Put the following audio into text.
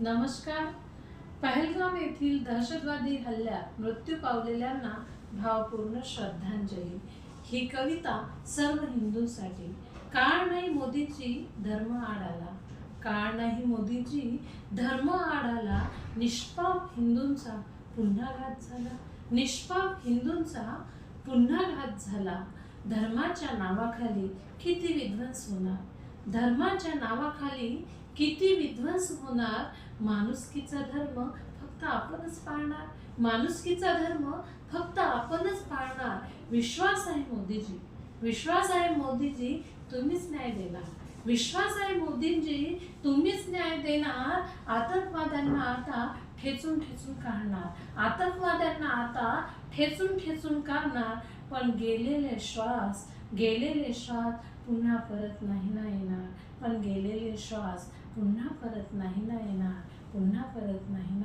नमस्कार. पहलगाम येथील दहशतवादी हल्ल्यात मृत्यू पावलेल्यांना भावपूर्ण श्रद्धांजली. ही कविता सर्व हिंदूंसाठी. काळ नाही मोदीची धर्म आडाला. काळ नाही मोदीची धर्म आडाला. निष्पाप हिंदूंचा पुन्हा घात झाला. निष्पाप हिंदूंचा पुन्हा घात झाला. धर्माच्या नावाखाली किती विध्वंस होणार? धर्माच्या नावाखाली किती विध्वंस होणार? माणुसकीचा धर्म फक्त आपणच पाळणार. माणुसकीचा धर्म फक्त आपणच पाळणार. विश्वास आहे मोदीजी. विश्वास आहे मोदीजी तुम्हीच न्याय देणार. विश्वास आहे मोदींजी तुम्हीच न्याय देणार. आतंकवाद्यांना आता ठेचून ठेचून काढणार. आतंकवाद्यांना आता ठेचून ठेचून काढणार. पण गेलेले श्वास गेलेले श्वास पुन्हा परत नाही ना येणार. पण गेलेले श्वास पुन्हा परत नाही ना येणार पुन्हा परत नाही